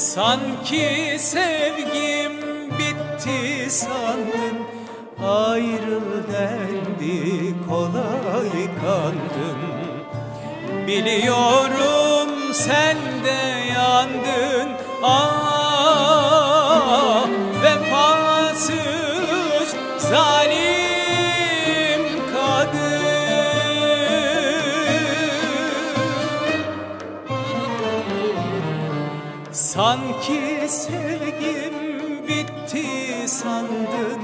Sanki sevgim bitti sandın Ayrıl dendi kolay kandın. Biliyorum sen de yandın Sanki sevgim bitti sandın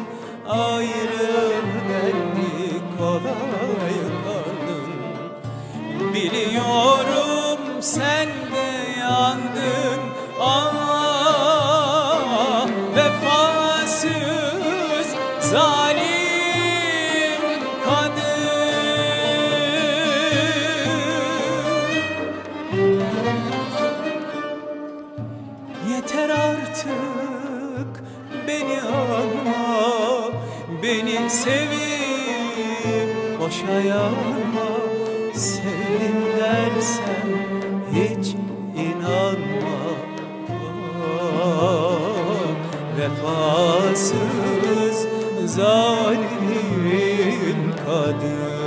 Ayrıl dendi kolay kaldın. Biliyorum sen de yandın Ah vefasız zalim Yeter artık beni alma Beni sevip boşa yanma Sevdim dersem hiç inanma. Ah, Vefasız zalim kadın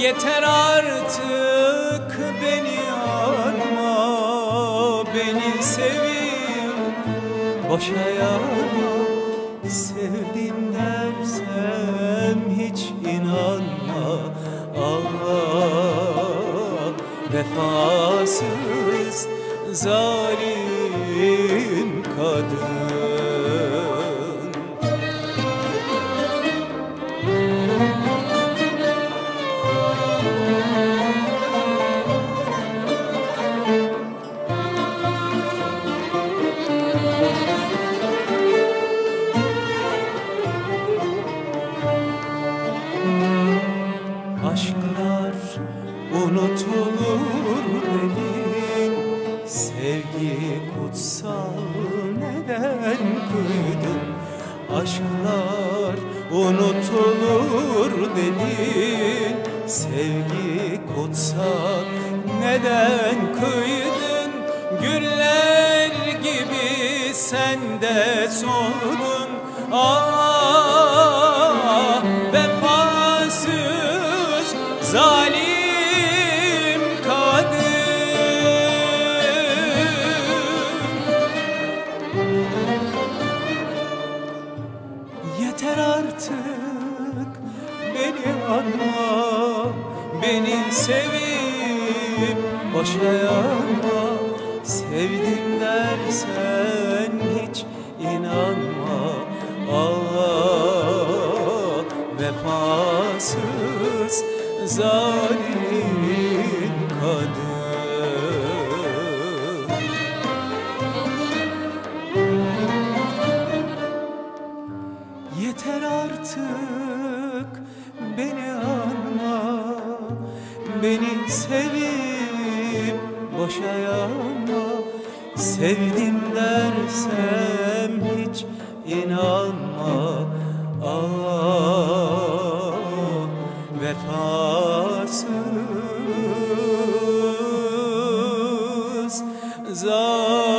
Yeter artık beni arma Beni sevip boşa yarma Sevdim dersem hiç inanma. Ah vefasız zalim kadın unutulur dedin? Sevgi kutsal neden kıydın? Aşklar unutulur dedin. Sevgi kutsal neden kıydın? Güller gibi sen de soldun Ah vefasız zalim Beni sevip boşa yanma. Sevdim dersen hiç inanma. Ah vefasız zalim kadın. Yeter artık beni sevip boşayanma Sevdim dersem hiç inanma. Ah vefasız zar